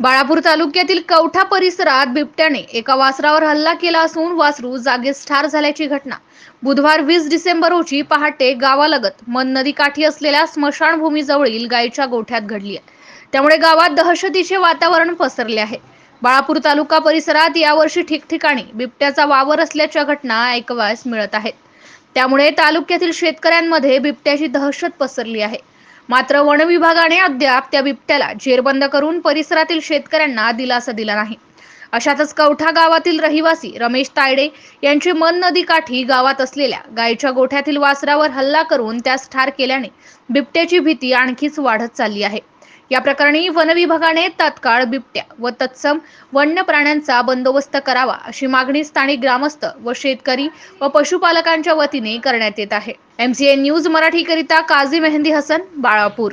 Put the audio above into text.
बाळापूर तालुक्यातील कवठा परिसरात बिबट्याने एका वासरावर हल्ला केला असून वासरू जागीच ठार झाल्याची घटना. बुधवार वीस डिसेंबर रोजी पहाटे गावालगत मन नदी काठी असलेल्या स्मशानभूमीजवळील गायीच्या गोठ्यात घडली आहे. त्यामुळे गावात दहशतीचे वातावरण पसरले आहे. बाळापूर तालुका परिसरात यावर्षी ठिकठिकाणी बिबट्याचा वावर असल्याच्या घटना ऐकवायस मिळत आहेत. त्यामुळे तालुक्यातील शेतकऱ्यांमध्ये बिबट्याची दहशत पसरली आहे. मात्र वन विभागाने अद्याप त्या बिबट्याला जेरबंद करून परिसरातील शेतकऱ्यांना दिलासा दिला नाही. अशातच कवठा गावातील रहिवासी रमेश तायडे यांची मन नदी काठी गावात असलेल्या गायीच्या गोठ्यातील वासरावर हल्ला करून त्यास ठार केल्याने बिबट्याची भीती आणखीच वाढत चालली आहे. या प्रकरणी वन विभागाने तत्काळ बिबट्या व तत्सम वन्य प्राण्यांचा बंदोबस्त करावा अशी मागणी स्थानिक ग्रामस्थ व शेतकरी व पशुपालकांच्या वतीने करण्यात येत आहे. एमसीएन न्यूज मराठीकरिता काझी मेहंदी हसन बाळापूर.